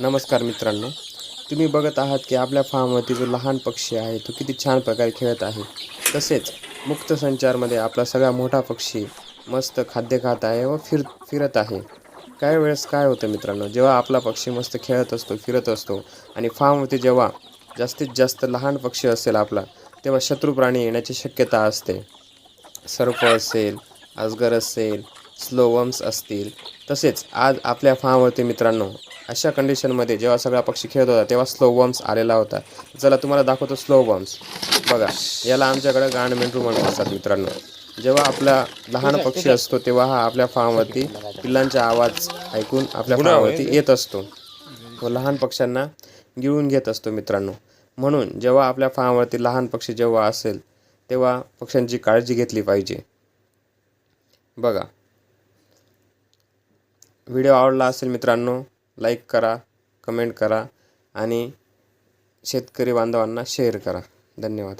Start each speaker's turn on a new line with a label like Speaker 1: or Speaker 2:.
Speaker 1: नमस्कार मित्रांनो तुम्ही बघत आहात की आपल्या फार्मवरती जो लहान पक्षी आहे तो किती छान प्रकारे खेळत आहे. तसेच मुक्त संचारमध्ये आपला सगळा मोठा पक्षी मस्त खाद्य खात आहे व फिर फिरत आहे. काही वेळेस काय होतं मित्रांनो जेव्हा आपला पक्षी मस्त खेळत असतो फिरत असतो आणि फार्मवरती जेव्हा जास्तीत जास्त लहान पक्षी असेल आपला तेव्हा शत्रू प्राणी येण्याची शक्यता असते. सर्प असेल अजगर असेल स्लोवम्स असतील. तसेच आज आपल्या फार्मवरती मित्रांनो अशा कंडिशनमध्ये जेव्हा सगळा पक्षी खेळत होता तेव्हा स्लोवम्स आलेला होता. चला तुम्हाला दाखवतो स्लोवम्स बघा याला आमच्याकडे गांड मेंढरू म्हणून असतात मित्रांनो. जेव्हा आपला लहान पक्षी असतो तेव्हा हा आपल्या फार्मवरती पिल्लांचा आवाज ऐकून आपल्या फार्मवरती येत असतो. व लहान पक्ष्यांना गिळून घेत असतो मित्रांनो. म्हणून जेव्हा आपल्या फार्मवरती लहान पक्षी जेव्हा असेल तेव्हा पक्ष्यांची काळजी घेतली पाहिजे. बघा. व्हिडिओ आवडला असेल मित्रांनो लाईक करा कमेंट करा आणि शेतकरी बांधवांना शेअर करा. धन्यवाद.